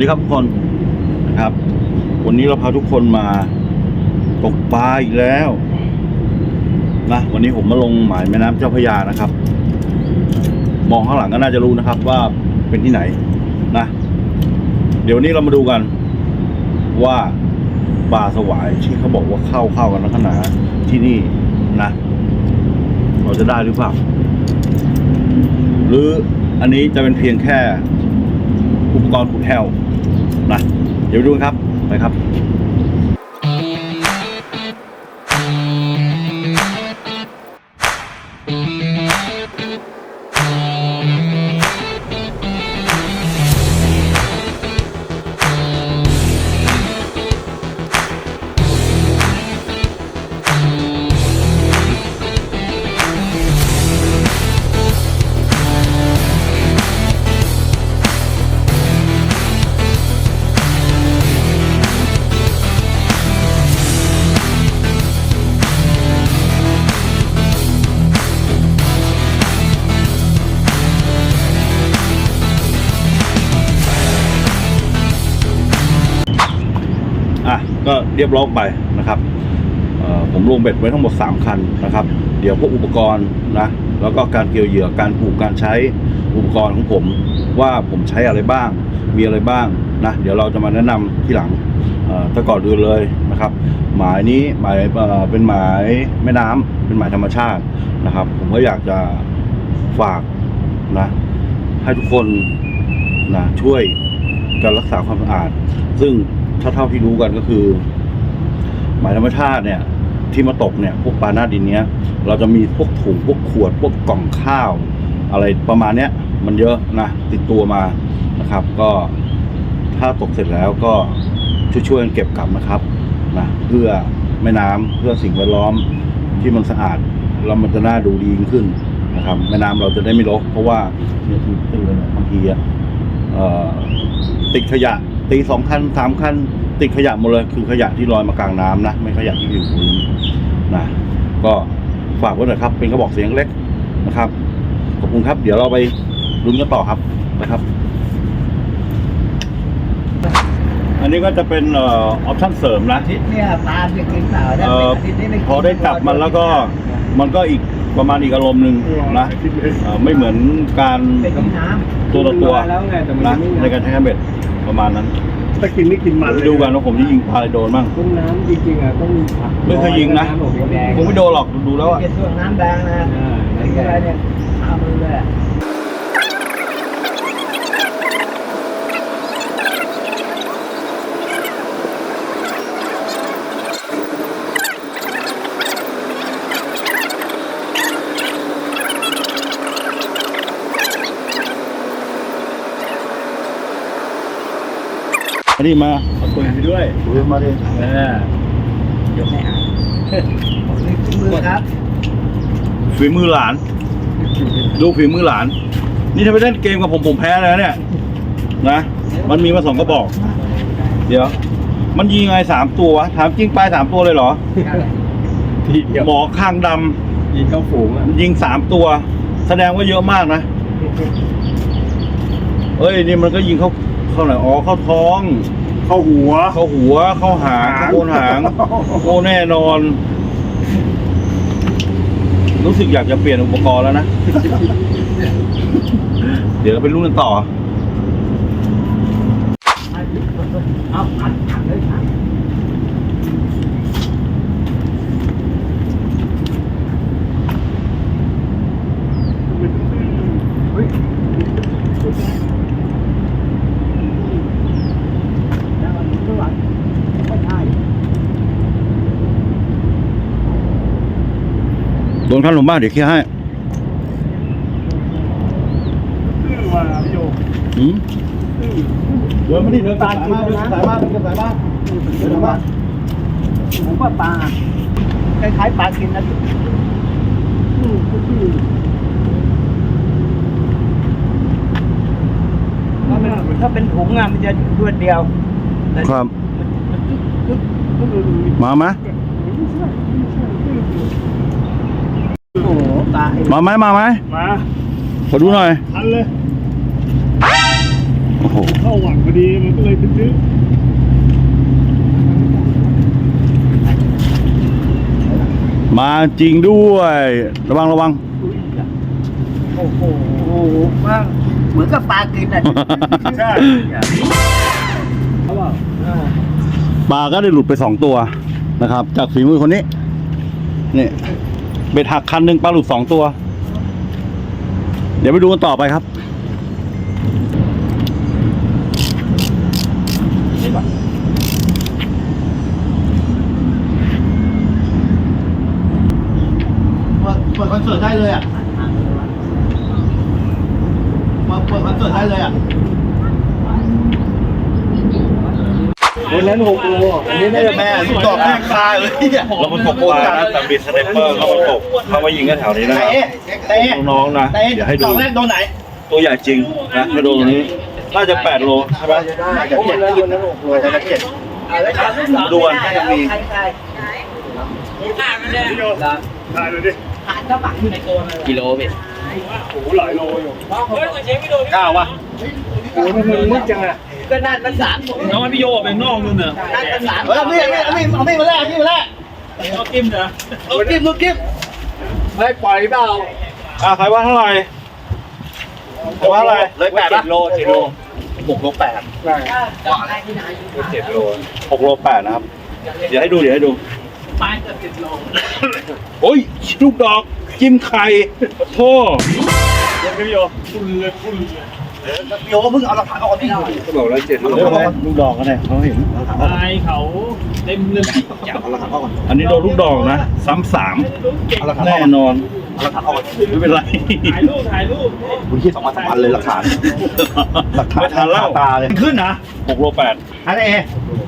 สวัสดีครับทุกคนนะครับ วันนี้เราพาทุกคนมาตกปลาอีกแล้วนะวันนี้ผมมาลงหมายแม่น้ำเจ้าพระยานะครับ มองข้างหลังก็น่าจะรู้นะครับ ว่าเป็นที่ไหนนะ เดี๋ยวนี้เรามาดูกัน ว่าปลาสวายที่เขาบอกว่าเข้าเข้ากันลักษณะที่นี่นะเราจะได้หรือเปล่าหรืออันนี้จะเป็นเพียงแค่อุปกรณ์ขุดแหว นะเดี๋ยวดูครับไปครับ อะก็เรียบร้อยไปนะครับผมลงเบ็ดไว้ทั้งหมด 3 คันนะครับ เดี๋ยวพวกอุปกรณ์นะแล้วก็การเกี่ยวเหยื่อการผูกการใช้อุปกรณ์ของผม ว่าผมใช้อะไรบ้าง มีอะไรบ้างนะเดี๋ยวเราจะมาแนะนำที่หลังเอ่อถ้าก่อนอื่นเลยนะครับ หมายนี้หมายเอ่อเป็นหมายแม่น้ำเป็นหมายธรรมชาตินะครับ ผมก็อยากจะฝากนะให้ทุกคนนะช่วยการรักษาความสะอาด ซึ่ง ถ้าเท่าที่รู้กันก็คือหมายธรรมชาติเนี่ย ที่มาตกเนี่ย พวกปลาหน้าดินเนี้ย เราจะมีพวกถุงพวกขวด พวกกล่องข้าว อะไรประมาณเนี้ย มันเยอะนะติดตัวมานะครับ ก็ถ้าตกเสร็จแล้วก็ช่วยๆกันเก็บกลับนะครับนะเพื่อแม่น้ำเพื่อสิ่งแวดล้อมที่มันสะอาดแล้วมันจะน่าดูดียิ่งขึ้นนะครับ แม่น้ำเราจะได้ไม่รกเพราะว่าเนี่ยคือตื่นบางทีอะ ติดขยะ ตีสองคันสามคันติดขยะหมดเลยคือขยะที่ลอยมากลางน้ำนะไม่ขยะที่อยู่พื้นนะก็ฝากไว้หน่อยครับ เป็นกระบอกเสียงเล็กนะครับขอบคุณครับ เดี๋ยวเราไปลุ้นกันต่อครับนะครับ อันนี้ก็จะเป็นเออปชั่นเสริมนะอาทิตย์เนี่ยปลาจะกินเปล่าได้เอ่ไหมออาทิตย์นี้ไม่กินพอได้จับมันแล้วก็มันก็อีก ประมาณอีกอารมณ์หนึ่งนะเอ่อไม่เหมือนการเป็นน้ตัวต่อตัวแล้วไงแต่มันนะไม่ในการใช้แคมเบ็ดประมาณนั้นถ้ากินไม่กินมันไปดูกันว่าผมจะยิงปลาอะไรโดนบ้างต้นน้ำจริงๆอะต้องมีผักไม่เคยยิงนะำอกแดงคงไม่โดนหรอกดูแล้วอะำเป็นส่วนน้ำแดงนะอ่าไอ้อะไรเนี่ยเอามือเลย อะอันนี้มาเอาปืนไปด้วยดูมาดิเออเดี๋ยวไม่อ่านผมนี่ขึ้นมือครับฝีมือหลาน ดูฝีมือหลาน นี่ถ้าไปเล่นเกมกับผมผมแพ้แล้วเนี่ย นะ มันมีมาสองกระบอก เดี๋ยว มันยิงไงสามตัววะ ถามจริงปลายสามตัวเลยเหรอทีเดียวหมอข้างดำยิงเข้าฝูงอะยิงสามตัว แสดงว่าเยอะมากนะ เอ้ย นี่มันก็ยิงเข้า เข้าไหนอ๋อเข้าท้อง เข้าหัว เข้าหัว เข้าหางหางเข้าโคนหางโอ้แน่นอน รู้สึกอยากจะเปลี่ยนอุปกรณ์แล้วนะ เดี๋ยวเราไปรุ่นกันต่อ เอาอัดอัดเลยครับ แล้วมันข้างหลังไม่ใช่ โดนขั้นลงบ้านเดี๋ยวเคลียร์ให้ชื่อว่าพี่โยหืมเดินมาดิเดินสายมาเดินสายมาเดินสายมาเดินสายมาผมว่าปลาคล้ายๆปลากินนะถ้าเป็นถ้าเป็นถุงอะมันจะรวดเดียวแต่ครับมันกึ๊กกึ๊กกึ๊กมาไหม โอ้โหปลาไอ้มาไหมมาไหมมาขอดูหน่อย ทันเลยโอ้โห เข้าหวังพอดีมันก็เลยเป็นทึกมาจริงด้วย ระวังระวังโอ้โหว่าเหมือนกับปลากินอะ ใช่เขาบอกเออปลาก็ได้หลุดไปสองตัวนะครับ จากฝีมือคนนี้ นี่ เบ็ดหักคันหนึ่งปลาหลุดสองตัว เดี๋ยวไปดูกันต่อไปครับเปิดเปิดคอนเสิร์ตได้เลยอะมาเปิดคอนเสิร์ตได้เลยอะ วันนั้นหกโลอันนี้น่าจะแม่ลูกดอกแม่คาเลยเนี่ยเรามันตกปลานะแต่บิดสไนเปอร์เขามาตกเขามายิงกันแถวนี้นะคเตะรับเตะน้องๆนะเดี๋ยวให้ดดูอกแรกโดนไหน ตัวใหญ่จริงนะให้ดูตรงนี้น่าจะ8โลใช่ไหมน่าจะเจ็ดนนั้นหกโลน่าจะเจ็ดดูกันใครจะมีใครใครพี่โยถ่ายเลยดิกิโลเมตรโอ้โหหลายโลอยู่เฮ้ยเช็คไม่โดนก้าวะโอ้โหมันมึกจังอะ ก็นั่นมันสามตัวน้องพี่โยเป็นน้องนึงเนอะนั่นมันสามเฮ้ยเอามีดเอามีดเอามีดมาแรกเอามีดมาแรกเอากิ้มเนอะลูกกิ๊บลูกกิ๊บไม่ปล่อยเปล่าอ่าใครว่าเท่าไหร่ใครว่าเท่าไหร่เลยแปดปะโลเจ็ดโลหกโลแปดเจ็ดโลหกโลแปดนะครับ เดี๋ยวให้ดูเดี๋ยวให้ดูปลาเกือบสิบโลโอ้ยลูกดอกจิ้มไข่โทษเดี๋ยวพี่โยพุ่นเลยพุ่นเลย โยเพิ่งเอาหลักฐานออกนี่ก็บอกแล้วเจ็ดลูกดอกกันเลยเขาเห็นตายเขาเต็มเรื่องจับเอาหลักฐานออกก่อนอันนี้โดนลูกดอกนะ ซ้ำสามเอาหลักฐานอแน่อนอนเอาหลักฐานออกไม่เป็นไรถ่ายรูปถ่ายรูปคุณคิดสองวันสามวันเลยหลักฐานหลักฐานไม่ทันแล้วตาเลยขึ้นนะหกโลแปดอันเอ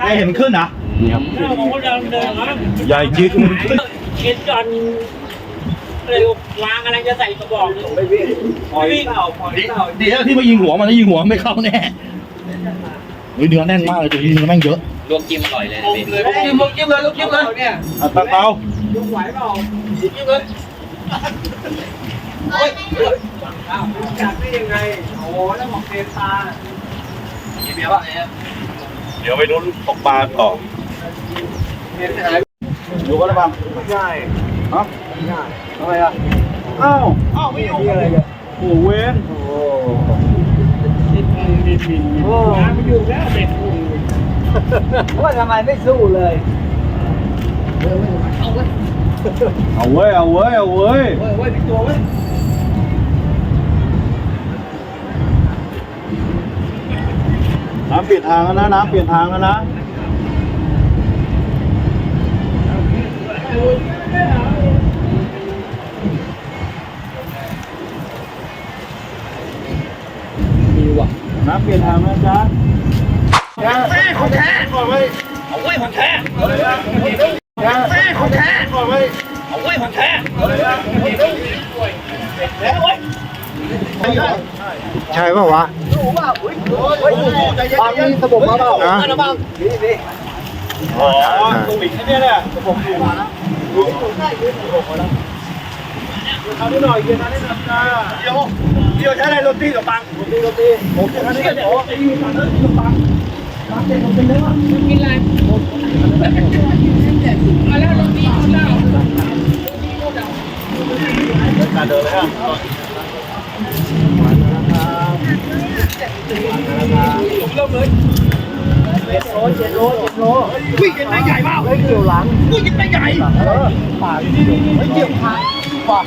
ไอเห็นขึ้นนะนี่ครับใหญ่จริงเห็นจอน เลยวางอะไรจะใส่กระบอกไม่วิ่งไม่วิ่งเอาปล่อยดีเปล่าดีแล้วที่มายิงหัวมันแล้วยิงหัวไม่เข้าแน่เฮ้ยเนื้อแน่นมากเลยตัวนี้เนื้อแม่งเยอะรวมกิมอร่อยเลยนะพี่เลยจิ้มลูกจิ้มเลยลูกจิ้มเลยเนี่ยอะตาเตาลูกไหวเปล่าจิ้มเลยจับได้ยังไงโอ้แล้วบอกเตตาเบียร์ป่ะเนี่ยเดี๋ยวไปลุ้นตกปลาต่อดูกันได้บ้างไม่ใช่ฮะ ทำไมอะอ้าวอ้าวไม่อยู่โอ้เว้นดินดินดินโอ้น้ำมันอยู่แล้วเด็กพุ่นว่าทำไมไม่สู้เลยเอาเว้ยเอาเว้ยเอาเว้ยเว้ยเว้ยเป็นตัวเว้ยน้ำเปลี่ยนทางแล้วนะน้ำเปลี่ยนทางแล้วนะ น้ำเปลี่ยนทางนะจ๊ะแม่ของแท้ก่อนไว้เอาไว้ของแท้แม่ของแท้ก่อนไว้เอาไว้ของแท้ใช่ป่าวะบางมีสมบมาเปล่านะอ๋อตูบิกแค่เนี้ยเนี่ยระบบอยู่มานะ เอานิดหน่อยเย็นนะนิดหน่อยจ้าเดี๋ยวเดี๋ยวใช้อะไรโรตีกับปังโรตีโรตีผมจะทำนี่กันเดี๋ยวการเดินเลยอะวิ่งกันได้ใหญ่มากเลยเกี่ยวหลังวิ่งกันได้ใหญ่ป่านี่นี่นี่เกี่ยวขาป่า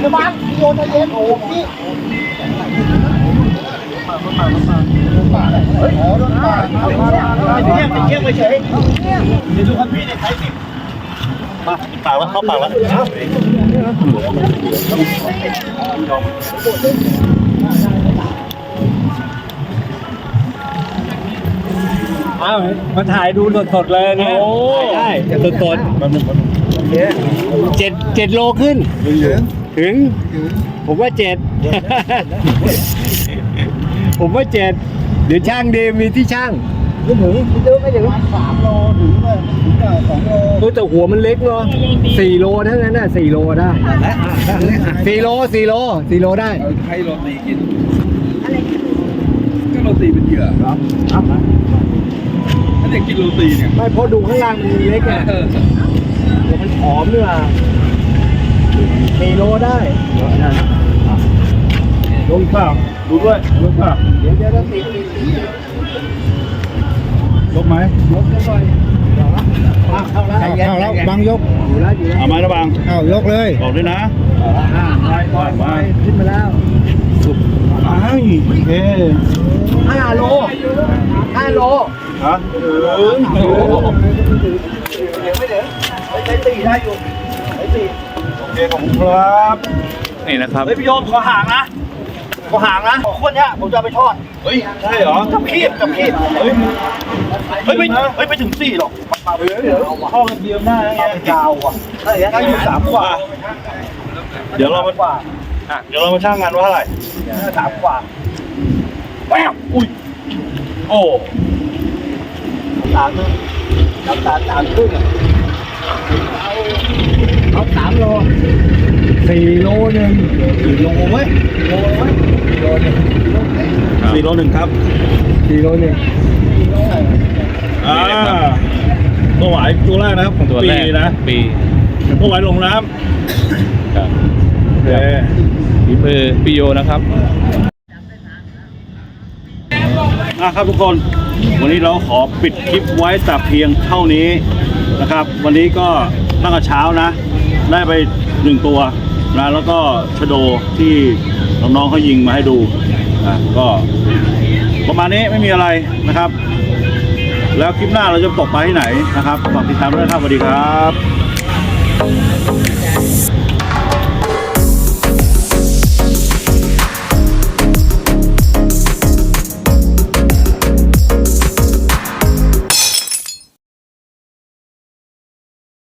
เดี๋ยวบ้านโยนเย็นโอ้พี่เฮ้ยโดนป่าเงียบเงียบไปเฉยเดี๋ยวดูครับพี่ในไทยสิมาปากแล้วเข้าปากแล้วอ้าวมาถ่ายดูสดๆเลยเนี่ยได้สดสดเจ็ดเจ็ดโลขึ้น ถึง ผมว่าเจ็ด ผมว่าเจ็ด เดี๋ยวช่างดีมีที่ช่างไม่ถึงไม่ถึงไม่ถึงสามโลถึงเลยถึงสองโลโอ้แต่หัวมันเล็กเนาะสี่โลเท่านั้นน่ะสี่โลได้สี่โลสี่โลสี่โลได้ให้โรตีกินโรตีเป็นเหยื่อครับถ้าเด็กกินโรตีเนี่ยไม่เพราะดูข้างล่างมันเล็กอะเดี๋ยวมันผอมเนี่ย สี่โลได้ลงเปล่าดูด้วยลงเปล่าเดี๋ยวเดี๋ยวจะติดลงไหมยกหน่อยเข้าแล้วเข้าแล้วบางยกอยู่แล้วอยู่แล้วเอาไหมนะบางเข้ายกเลยบอกด้วยนะไปไปไปขึ้นมาแล้วไอ้โอเคห้าโลห้าโลฮะถึงเดี๋ยวไม่เดี๋ยวใช้ตีได้อยู่ใช้ตีโอ เคขอบคุณครับนี่นะครับ เฮ้ยพี่โยมขอหางนะขอหางนะขอคนเนี้ยผมจะเอาไปทอดเฮ้ยใช่เหรอกับขีบกับขีบเฮ้ยเฮ้ยไม่เฮ้ยไปถึงสี่หรอกเดี๋ยวเดี๋ยวเข้ากันเดียวได้ไงยาวอะเฮ้ยได้อยู่สามกว่า เดี๋ยวเรามากว่าเดี๋ยวเรามาช่างกันว่าเท่าไหร่สามกว่าแป๊บอุ้ยโอ้สามนึงสามสามสามครึ่งอะ เอาเอาสามโลสี่โลหนึ่งสี่โลเว้โลเว้ยโลหนึ่งสี่โลหนึ่งครับสี่โลหนึ่งอ่าตัวหวายตัวแรกนะครับของตัวปีแรกนะปีตัวหวายลงน้ำครับำโอเคฝีมือพี่โยนะครับอะครับทุกคน วันนี้เราขอปิดคลิปไว้แต่เพียงเท่านี้ นะครับ วันนี้ก็ตั้งแต่เช้านะ ได้ไปหนึ่งตัวนะแล้วก็ชโดที่น้องๆเขายิงมาให้ดูอะก็ประมาณนี้ไม่มีอะไรนะครับ แล้วคลิปหน้าเราจะตกไปที่ไหนนะครับฝากติดตามด้วยนะครับสวัสดีครับ